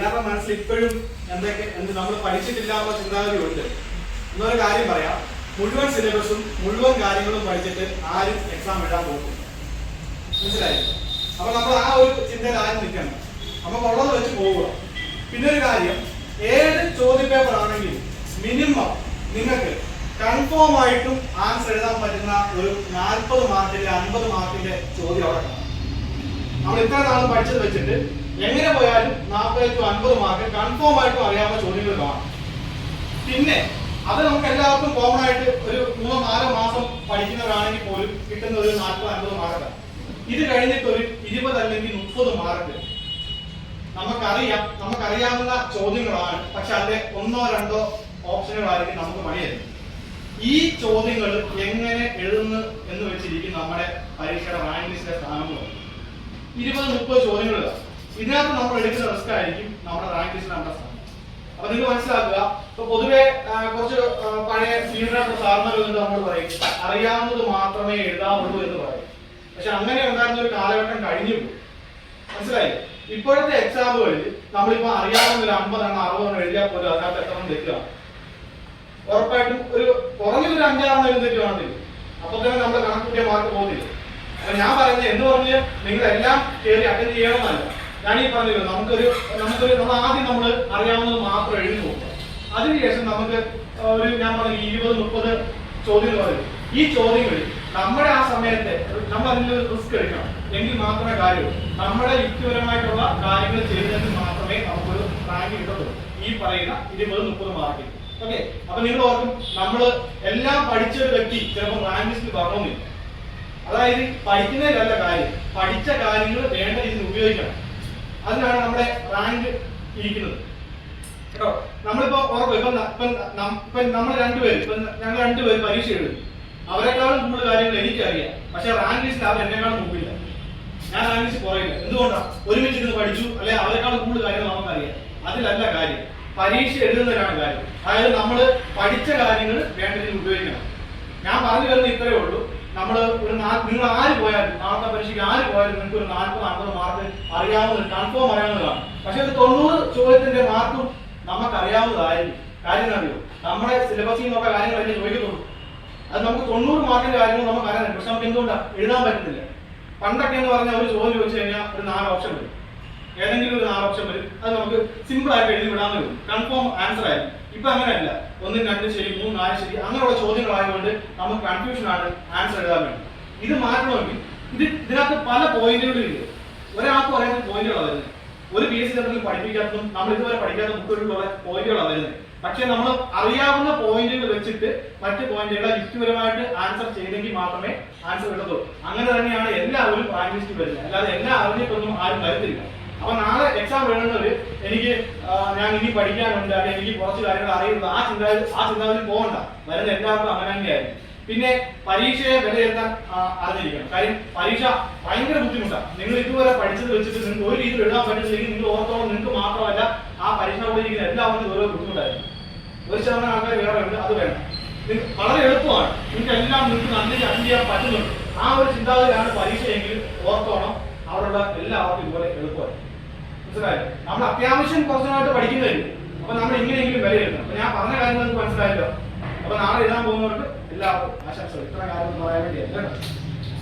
എല്ലാവരുടെ മനസ്സിൽ ഇപ്പോഴും എന്തൊക്കെ എന്ത് നമ്മൾ പഠിച്ചിട്ടില്ല എന്ന ചിന്താഗതി ഉണ്ട് എന്നൊരു കാര്യം പറയാം. മുഴുവൻ സിലബസും മുഴുവൻ കാര്യങ്ങളും പഠിച്ചിട്ട് ആരും എക്സാം എഴുതാൻ പോകും മനസ്സിലായി? അപ്പൊ നമ്മൾ ആ ഒരു ചിന്തയിൽ ആരും നിൽക്കണം നമുക്ക് ഉള്ളത് വെച്ച് പോവുക. പിന്നെ ഒരു കാര്യം ഏത് ചോദ്യ പേപ്പർ ആണെങ്കിലും മിനിമം നിങ്ങൾക്ക് കൺഫേം ആയിട്ടും ആൻസർ എഴുതാൻ പറ്റുന്ന ഒരു നാൽപ്പത് മാർക്കിന്റെ അൻപത് മാർക്കിന്റെ ചോദ്യം അവിടെ നമ്മൾ ഇത്ര നാളും പഠിച്ചത് വെച്ചിട്ട് എങ്ങനെ പോയാലും നാൽപ്പത് ടു അൻപത് മാർക്ക് കൺഫേം ആയിട്ടും അറിയാവുന്ന ചോദ്യങ്ങൾ കാണാം. പിന്നെ അത് നമുക്ക് എല്ലാവർക്കും കോമൺ ആയിട്ട് ഒരു മൂന്നോ നാലോ മാസം പഠിക്കുന്നവരാണെങ്കിൽ പോലും കിട്ടുന്ന ഒരു നാൽപ്പത് അൻപത് മാർക്ക് ഇത് കഴിഞ്ഞിട്ട് ഒരു ഇരുപത് അല്ലെങ്കിൽ മുപ്പത് മാർക്ക് നമുക്കറിയാം നമുക്കറിയാവുന്ന ചോദ്യങ്ങളാണ് പക്ഷെ അതിലെ ഒന്നോ രണ്ടോ ഓപ്ഷനുകളായിരിക്കും നമുക്ക് മണിയായിരുന്നു ഈ ചോദ്യങ്ങൾ എങ്ങനെ എഴുതുന്നു എന്ന് വെച്ചിരിക്കും നമ്മുടെ പരീക്ഷയുടെ റാങ്ക് ലിസ്റ്റിലെ സ്ഥാനങ്ങൾ. ഇരുപത് മുപ്പത് ചോദ്യങ്ങൾ ഇതിനകത്ത് നമ്മൾ എടുക്കുന്ന റിസ്ക് ആയിരിക്കും നമ്മുടെ റാങ്ക് ലിസ്റ്റ് നമ്മുടെ സ്ഥാനം അപ്പൊ നിങ്ങൾ മനസ്സിലാക്കുക ഇപ്പൊ പൊതുവെ കുറച്ച് പഴയ സീനിയർ സാറിനർ നമ്മൾ പറയും അറിയാവുന്നത് മാത്രമേ എഴുതാവുള്ളൂ എന്ന് പറയും. പക്ഷെ അങ്ങനെ ഉണ്ടായിരുന്ന ഒരു കാലഘട്ടം കഴിഞ്ഞു. മനസ്സിലായി? ഇപ്പോഴത്തെ എക്സാമുകളിൽ നമ്മളിപ്പോ അറിയാവുന്ന ഒരു അമ്പതെണ്ണം അറുപതെണ്ണം എഴുതിയാൽ പോലും അതിനകത്ത് എത്ര തെറ്റാണ് ഉറപ്പായിട്ടും ഒരു കുറഞ്ഞൊരു അഞ്ചാറെണ്ണം എഴുതി തെറ്റ്. അപ്പൊ തന്നെ നമ്മൾ കണക്കൂട്ടിയ മാർക്ക് പോകുന്നില്ല അപ്പൊ ഞാൻ പറയുന്നത് എന്ന് പറഞ്ഞ്? നിങ്ങളെല്ലാം കയറി അറ്റൻഡ് ചെയ്യണമെന്നല്ല. ഞാൻ പറഞ്ഞല്ലോ നമുക്കൊരു നമുക്കൊരു നമ്മൾ ആദ്യം നമ്മൾ അറിയാവുന്നത് മാത്രം എഴുതി നോക്കുക. അതിനുശേഷം നമുക്ക് ഒരു ഞാൻ പറഞ്ഞ ഇരുപത് മുപ്പത് ചോദ്യങ്ങൾ പറയും ഈ ചോദ്യങ്ങളിൽ നമ്മുടെ ആ സമയത്തെ നമ്മൾ അതിൽ റിസ്ക് എടുക്കണം. എങ്കിൽ മാത്രമേ കാര്യമുള്ളൂ. നമ്മുടെ യുക്തിപരമായിട്ടുള്ള കാര്യങ്ങൾ ചെയ്തതിന് മാത്രമേ നമുക്കൊരു റാങ്ക് കിട്ടത്തുള്ളൂ. ഈ പറയുന്ന ഇരുപത് മുപ്പത് മാർക്കിൽ ഓക്കെ അപ്പൊ നിങ്ങൾ ഓർക്കും നമ്മൾ എല്ലാം പഠിച്ച ഒരു വ്യക്തി ചിലപ്പോൾ റാങ്ക് ലിസ്റ്റിൽ പറഞ്ഞോന്നില്ല അതായത് പഠിക്കുന്നതിലല്ല കാര്യം പഠിച്ച കാര്യങ്ങൾ വേണ്ട രീതിയിൽ ഉപയോഗിക്കണം. അതിനാണ് നമ്മുടെ റാങ്ക് ഇരിക്കുന്നത്. കേട്ടോ? നമ്മളിപ്പോ ഉറപ്പ് ഇപ്പൊ ഇപ്പൊ നമ്മൾ രണ്ടുപേരും ഇപ്പൊ ഞങ്ങൾ രണ്ടുപേരും പരീക്ഷ എഴുതും. അവരെക്കാളും കൂടുതൽ കാര്യങ്ങൾ എനിക്കറിയാം. പക്ഷെ റാങ്ക് ലിസ്റ്റിൽ അവർ എന്നെക്കാളും മുമ്പില്ല. ഞാൻ റാങ്ക് ലിസ്റ്റ് കുറയില്ല. എന്തുകൊണ്ടാണ് ഒരുമിച്ച് ഇരുന്ന് പഠിച്ചു അല്ലെ അവരെക്കാളും കൂടുതൽ കാര്യങ്ങൾ നമുക്കറിയാം. അതിലല്ല കാര്യം. പരീക്ഷ എഴുതുന്നതിനാണ് കാര്യം. അതായത് നമ്മൾ പഠിച്ച കാര്യങ്ങൾ വേണ്ട രീതിയിൽ ഉപയോഗിക്കണം. ഞാൻ പറഞ്ഞു വരുന്നത് ഇത്രയേ ഉള്ളൂ. നമ്മൾ ഒരു നിങ്ങൾ ആര് പോയാലും നാളത്തെ പരീക്ഷയ്ക്ക് ആര് പോയാലും നിങ്ങൾക്ക് ഒരു നാൽപ്പത് അമ്പത് മാർക്ക് അറിയാവുന്നത് കൺഫേം അറിയാവുന്നതാണ്. പക്ഷെ ഒരു തൊണ്ണൂറ് ചോദ്യത്തിന്റെ മാർക്കും നമുക്ക് അറിയാവുന്നതായിരിക്കും കാര്യം അറിയോ? നമ്മുടെ സിലബസിൽ നിന്നൊക്കെ കാര്യങ്ങളല്ലേ ചോദിക്കത്തുള്ളൂ അത് നമുക്ക് തൊണ്ണൂറ് മാർക്കിന്റെ കാര്യങ്ങൾ നമുക്ക് അറിയാൻ പക്ഷെ നമുക്ക് എന്തുകൊണ്ടാണ് എഴുതാൻ പറ്റുന്നില്ല പണ്ടൊക്കെ എന്ന് പറഞ്ഞാൽ ഒരു ചോദ്യം ചോദിച്ചു കഴിഞ്ഞാൽ ഒരു നാല് ഓപ്ഷൻ വരും. ഏതെങ്കിലും ഒരു ഓപ്ഷൻ വരും. അത് നമുക്ക് സിമ്പിൾ ആയിട്ട് എഴുതി വിടാൻ വരും കൺഫേം ആൻസർ ആയിരിക്കും ഇപ്പൊ അങ്ങനെയല്ല. ഒന്നും രണ്ട് ശരി മൂന്ന് നാല് ശരി അങ്ങനെയുള്ള ചോദ്യങ്ങളായതുകൊണ്ട് നമുക്ക് കൺഫ്യൂഷൻ ആണ് ആൻസർ എഴുതാൻ വേണ്ടി ഇത് മാറ്റണമെങ്കിൽ ഇത് ഇതിനകത്ത് പല പോയിന്റുകളും ഇല്ല? ഒരാൾക്ക് പറയുന്ന പോയിന്റുകളാണ് വരുന്നത് ഒരു പി എസ് സി പഠിപ്പിക്കാത്തതും നമ്മൾ ഇതുവരെ പഠിക്കാത്ത ബുക്കുകളിലുള്ള പോയിന്റുകളാണ് വരുന്നത് പക്ഷെ നമ്മൾ അറിയാവുന്ന പോയിന്റുകൾ വെച്ചിട്ട് മറ്റ് പോയിന്റുകളെ യുക്തിപരമായിട്ട് ആൻസർ ചെയ്തെങ്കിൽ മാത്രമേ ആൻസർ കിട്ടത്തുള്ളൂ. അങ്ങനെ തന്നെയാണ് എല്ലാവരും പ്രാക്ടീസ് വരുന്നത്. അല്ലാതെ എല്ലാ അറിഞ്ഞിട്ടൊന്നും ആരും വരത്തില്ല അപ്പൊ നാളെ എക്സാം എഴുതുന്നത് എനിക്ക് ഞാൻ ഇനി പഠിക്കാനുണ്ട് അല്ലെങ്കിൽ എനിക്ക് കുറച്ച് കാര്യങ്ങൾ അറിയുന്നത് ആ ചിന്ത ആ ചിന്താഗതി പോകണ്ട. വരുന്ന എല്ലാവർക്കും അങ്ങനെ തന്നെയായിരുന്നു പിന്നെ പരീക്ഷയെ വിലയിരുത്താൻ അറിഞ്ഞിരിക്കണം. കാര്യം പരീക്ഷ ഭയങ്കര ബുദ്ധിമുട്ടാണ്. നിങ്ങൾ ഇതുവരെ പഠിച്ചത് വെച്ചിട്ട് നിങ്ങൾക്ക് ഒരു രീതിയിൽ എഴുതാൻ പറ്റുന്നില്ലെങ്കിൽ നിങ്ങൾ ഓർത്തോളം നിങ്ങൾക്ക് മാത്രമല്ല ആ പരീക്ഷ കൂടെ ഇരിക്കുന്ന എല്ലാവർക്കും ഓരോ ബുദ്ധിമുട്ടായിരുന്നു ഒരു ശതമാനം ആൾക്കാർ വേറെ ഉണ്ട് അത് വേണം വളരെ എളുപ്പമാണ്. നിങ്ങൾക്ക് എല്ലാം നിങ്ങൾക്ക് നന്ദി അറ്റൻഡ് ചെയ്യാൻ പറ്റുന്നുണ്ട്. ആ ഒരു ചിന്താഗതിയാണ് പരീക്ഷയെങ്കിൽ ഓർത്തോണം. അവിടെയുള്ള എല്ലാവർക്കും ഇതുപോലെ എളുപ്പമായി മനസ്സിലായോ? നമ്മൾ അത്യാവശ്യം കുറച്ചുനായിട്ട് പഠിക്കുന്നതല്ലേ അപ്പൊ നമ്മൾ ഇങ്ങനെയെങ്കിലും വിലയിരുത്തണം. അപ്പൊ ഞാൻ പറഞ്ഞ കാര്യങ്ങൾ നിങ്ങൾക്ക് മനസ്സിലായല്ലോ. അപ്പൊ നാളെ എഴുതാൻ പോകുന്നവർക്ക് എല്ലാവർക്കും ആശംസകൾ. ഇത്ര കാര്യം പറയാൻ വേണ്ടിയല്ല